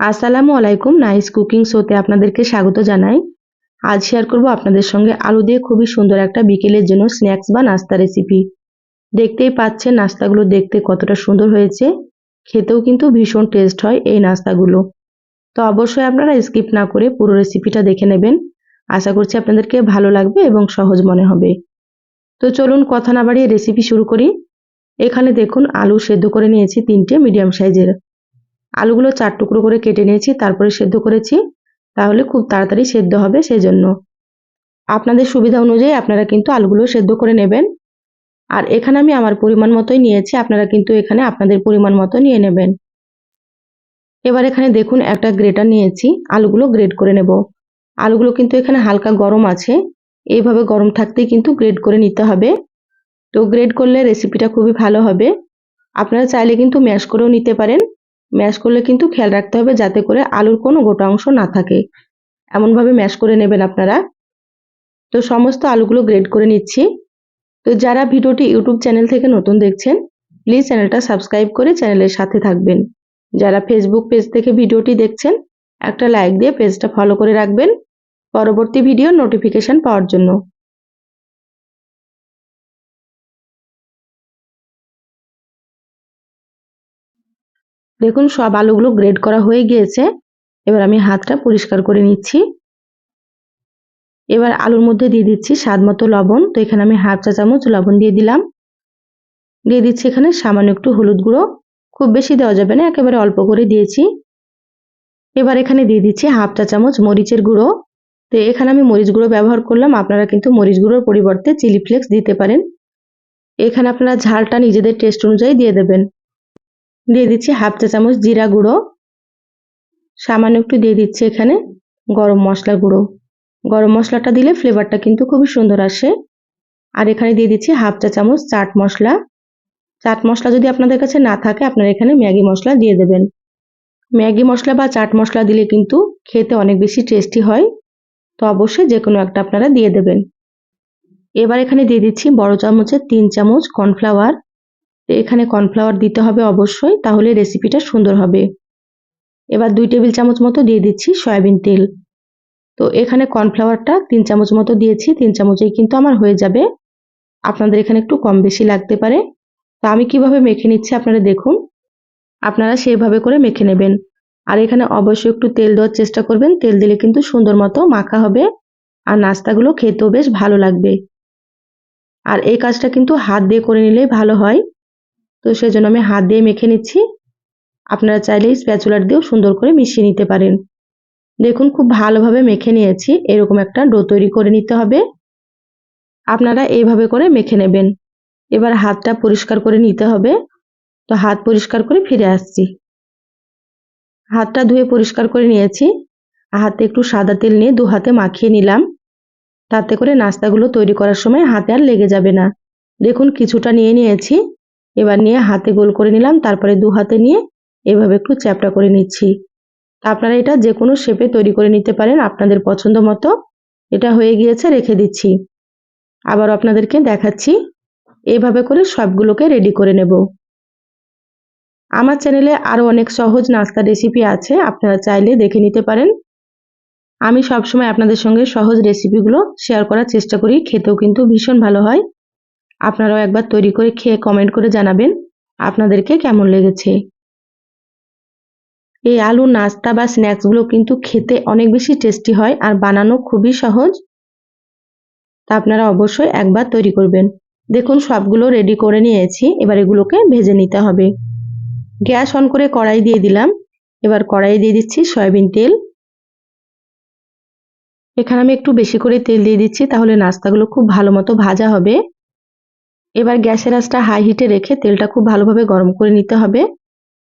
আসসালামু আলাইকুম। Nice cooking শোতে আপনাদেরকে স্বাগত জানাই। আজ শেয়ার করব আপনাদের সঙ্গে আলু দিয়ে খুবই সুন্দর একটা বিকেলের জন্য স্ন্যাক্স বা নাস্তা রেসিপি দেখতেই পাচ্ছেন নাস্তাগুলো দেখতে কতটা সুন্দর হয়েছে। খেতেও কিন্তু ভীষণ টেস্ট হয় এই নাস্তাগুলো। তো অবশ্যই আপনারা স্কিপ না করে পুরো রেসিপিটা দেখে নেবেন। আশা করছি আপনাদেরকে ভালো লাগবে এবং সহজ মনে হবে। তো চলুন কথা না বাড়িয়ে রেসিপি শুরু করি। এখানে দেখুন, আলু সেদ্ধ করে নিয়েছি তিনটে মিডিয়াম সাইজের আলুগুলো চার টুকরো করে কেটে নিয়েছি, তারপরে সেদ্ধ করেছি। তাহলে খুব তাড়াতাড়ি সেদ্ধ হবে সেই জন্য আপনাদের সুবিধা অনুযায়ী আপনারা কিন্তু আলুগুলো সেদ্ধ করে নেবেন। আর এখানে আমি আমার পরিমাণ মতোই নিয়েছি, আপনারা কিন্তু এখানে আপনাদের পরিমাণ মতো নিয়ে নেবেন। এবার এখানে দেখুন, একটা গ্রেটার নিয়েছি, আলুগুলো গ্রেড করে নেব। আলুগুলো কিন্তু এখানে হালকা গরম আছে, এইভাবে গরম থাকতেই কিন্তু গ্রেড করে নিতে হবে। তো গ্রেড করলে রেসিপিটা খুবই ভালো হবে। আপনারা চাইলে কিন্তু ম্যাশ করেও নিতে পারেন। ম্যাশ করলে কিন্তু খেয়াল রাখতে হবে যাতে করে আলুর কোনো গোটা অংশ না থাকে। এমনভাবে ম্যাশ করে নেবেন আপনারা। তো সমস্ত আলুগুলো গ্রেড করে নিচ্ছি। তো যারা ভিডিওটি ইউটিউব চ্যানেল থেকে নতুন দেখছেন, প্লিজ চ্যানেলটা সাবস্ক্রাইব করে চ্যানেলের সাথে থাকবেন। যারা ফেসবুক পেজ থেকে ভিডিওটি দেখছেন, একটা লাইক দিয়ে পেজটা ফলো করে রাখবেন। পরবর্তী ভিডিও নোটিফিকেশান পাওয়ার জন্য। দেখুন, সব আলুগুলো গ্রেড করা হয়ে গিয়েছে। এবার আমি হাতটা পরিষ্কার করে নিচ্ছি। এবার আলুর মধ্যে দিয়ে দিচ্ছি স্বাদ মতো লবণ। তো এখানে আমি হাফ চা চামচ লবণ দিয়ে দিলাম। দিয়ে দিচ্ছি এখানে সামান্য একটু হলুদ গুঁড়ো। খুব বেশি দেওয়া যাবে না, একেবারে অল্প করে দিয়েছি। এবার এখানে দিয়ে দিচ্ছি হাফ চা চামচ মরিচের গুঁড়ো। তো এখানে আমি মরিচ গুঁড়ো ব্যবহার করলাম। আপনারা কিন্তু মরিচ গুঁড়োর পরিবর্তে চিলি ফ্লেক্স দিতে পারেন। এখানে আপনারা ঝালটা নিজেদের টেস্ট অনুযায়ী দিয়ে দেবেন। দিয়ে দিচ্ছি হাফ চা চামচ জিরা গুঁড়ো। সামান্য একটু দিয়ে দিচ্ছি এখানে গরম মশলা গুঁড়ো। গরম মশলাটা দিলে ফ্লেভারটা কিন্তু খুবই সুন্দর আসে। আর এখানে দিয়ে দিচ্ছি হাফ চা চামচ চাট মশলা। চাট মশলা যদি আপনাদের কাছে না থাকে, আপনারা এখানে ম্যাগি মশলা দিয়ে দেবেন। ম্যাগি মশলা বা চাট মশলা দিলে কিন্তু খেতে অনেক বেশি টেস্টি হয়। তো অবশ্যই যে কোনো একটা আপনারা দিয়ে দেবেন। এবার এখানে দিয়ে দিচ্ছি বড় চামচের তিন চামচ কর্নফ্লাওয়ার। এখানে কর্নফ্লাওয়ার দিতে হবে অবশ্যই, তাহলে রেসিপিটা সুন্দর হবে। এবার দুই টেবিল চামচ মতো দিয়ে দিচ্ছি সয়াবিন তেল। তো এখানে কর্নফ্লাওয়ারটা তিন চামচ মতো দিয়েছি, তিন চামচেই কিন্তু আমার হয়ে যাবে। আপনাদের এখানে একটু কম বেশি লাগতে পারে। তো আমি কীভাবে মেখে নিচ্ছি আপনারা দেখুন। আপনারা সেভাবে করে মেখে নেবেন। আর এখানে অবশ্যই একটু তেল দেওয়ার চেষ্টা করবেন। তেল দিলে কিন্তু সুন্দর মতো মাখা হবে আর নাস্তাগুলো খেতেও বেশ ভালো লাগবে। আর এই কাজটা কিন্তু হাত দিয়ে করে নিলেই ভালো হয়। তো সেজন্য আমি হাত দিয়ে মেখে নিচ্ছি। আপনারা চাইলে স্প্যাচুলার দিয়েও সুন্দর করে মিশিয়ে নিতে পারেন। দেখুন, খুব ভালোভাবে মেখে নিয়েছি। এরকম একটা ডো তৈরি করে নিতে হবে। আপনারা এইভাবে করে মেখে নেবেন। এবার হাতটা পরিষ্কার করে নিতে হবে। তো হাত পরিষ্কার করে ফিরে আসছি। হাতটা ধুয়ে পরিষ্কার করে নিয়েছি। হাতে একটু সাদা তেল নিয়ে দু হাতে মাখিয়ে নিলাম। তাতে করে নাস্তাগুলো তৈরি করার সময় হাতে আর লেগে যাবে না। দেখুন, কিছুটা নিয়ে নিয়েছি। এবার নিয়ে হাতে গোল করে নিলাম, তারপরে দু হাতে নিয়ে এভাবে একটু চ্যাপটা করে নিচ্ছি। আপনারা এটা যে কোনো শেপে তৈরি করে নিতে পারেন, আপনাদের পছন্দ মতো। এটা হয়ে গিয়েছে, রেখে দিচ্ছি। আবার আপনাদেরকে দেখাচ্ছি এইভাবে করে সবগুলোকে রেডি করে নেব। আমার চ্যানেলে আরও অনেক সহজ নাস্তা রেসিপি আছে, আপনারা চাইলে দেখে নিতে পারেন। আমি সবসময় আপনাদের সঙ্গে সহজ রেসিপিগুলো শেয়ার করার চেষ্টা করি, খেতেও কিন্তু ভীষণ ভালো হয়। আপনারাও একবার তৈরি করে খেয়ে কমেন্ট করে জানাবেন আপনাদেরকে কেমন লেগেছে। এই আলু, নাস্তা বা স্ন্যাক্সগুলো কিন্তু খেতে অনেক বেশি টেস্টি হয় আর বানানো খুবই সহজ। তা আপনারা অবশ্যই একবার তৈরি করবেন। দেখুন, সবগুলো রেডি করে নিয়েছি, এবার এগুলোকে ভেজে নিতে হবে। গ্যাস অন করে কড়াই দিয়ে দিলাম। এবার কড়াই দিয়ে দিচ্ছি সয়াবিন তেল। এখানে আমি একটু বেশি করে তেল দিয়ে দিচ্ছি, তাহলে নাস্তাগুলো খুব ভালো মতো ভাজা হবে। এবার গ্যাসের আঁচটা হাই হিটে রেখে তেলটা খুব ভালোভাবে গরম করে নিতে হবে।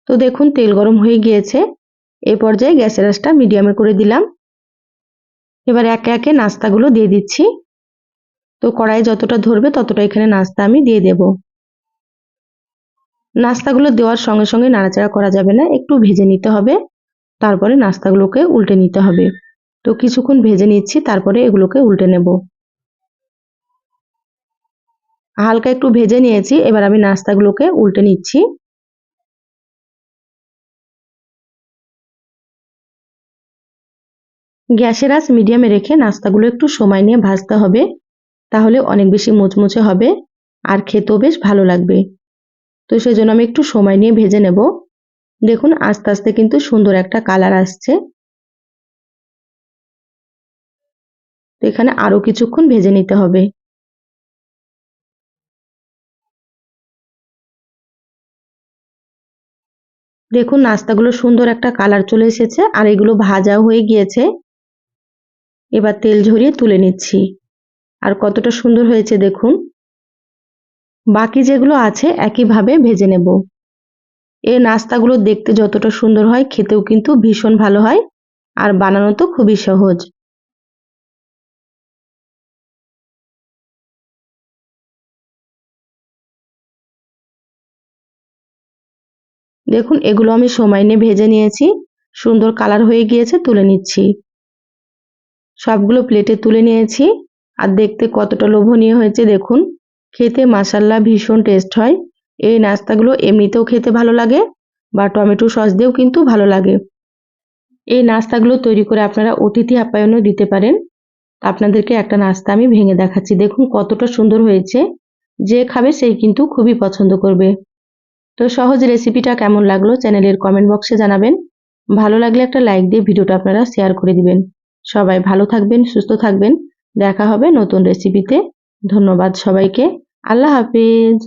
তো দেখুন, তেল গরম হয়ে গিয়েছে। এ পর্যায়ে গ্যাসের আঁচটা মিডিয়ামে করে দিলাম। এবার একে একে নাস্তাগুলো দিয়ে দিচ্ছি। তো কড়াই যতটা ধরবে ততটা এখানে নাস্তা আমি দিয়ে দেব। নাস্তাগুলো দেওয়ার সঙ্গে সঙ্গে নাড়াচাড়া করা যাবে না, একটু ভেজে নিতে হবে। তারপরে নাস্তাগুলোকে উল্টে নিতে হবে। তো কিছুক্ষণ ভেজে নিচ্ছি, তারপরে এগুলোকে উল্টে নেব। হালকা একটু ভেজে নিয়েছি, এবার আমি নাস্তাগুলোকে উল্টে নিচ্ছি। গ্যাসের আঁচ মিডিয়ামে রেখে নাস্তাগুলো একটু সময় নিয়ে ভাজতে হবে, তাহলে অনেক বেশি মুচমুচে হবে আর খেতেও বেশ ভালো লাগবে। তো সেজন্য আমি একটু সময় নিয়ে ভেজে নেব। দেখুন, আস্তে আস্তে কিন্তু সুন্দর একটা কালার আসছে। এখানে আরও কিছুক্ষণ ভেজে নিতে হবে। দেখুন, নাস্তাগুলো সুন্দর একটা কালার চলে এসেছে আর এগুলো ভাজা হয়ে গিয়েছে। এবার তেল ঝরিয়ে তুলে নিচ্ছি। আর কতটা সুন্দর হয়েছে দেখুন। বাকি যেগুলো আছে একইভাবে ভেজে নেব। এ নাস্তাগুলো দেখতে যতটা সুন্দর হয়, খেতেও কিন্তু ভীষণ ভালো হয় আর বানানো তো খুবই সহজ। দেখুন, এগুলো আমি সময় নিয়ে ভেজে নিয়েছি। সুন্দর কালার হয়ে গিয়েছে, তুলে নিচ্ছি। সবগুলো প্লেটে তুলে নিয়েছি। আর দেখতে কতটা লোভনীয় হয়েছে, দেখুন। খেতে মাসাল্লা ভীষণ টেস্ট হয়। এই নাস্তাগুলো এমনিতেও খেতে ভালো লাগে, বা টমেটো সস দিয়েও কিন্তু ভালো লাগে। এই নাস্তাগুলো তৈরি করে আপনারা অতিথি আপ্যায়নও দিতে পারেন। আপনাদেরকে একটা নাস্তা আমি ভেঙে দেখাচ্ছি। দেখুন কতটা সুন্দর হয়েছে। যে খাবে সেই কিন্তু খুবই পছন্দ করবে। তো সহজ রেসিপিটা কেমন লাগল চ্যানেলের কমেন্ট বক্সে জানাবেন। ভালো লাগলে একটা লাইক দিয়ে ভিডিওটা আপনারা শেয়ার করে দিবেন। সবাই ভালো থাকবেন, সুস্থ থাকবেন। দেখা হবে নতুন রেসিপিতে ধন্যবাদ সবাইকে। আল্লাহ হাফিজ।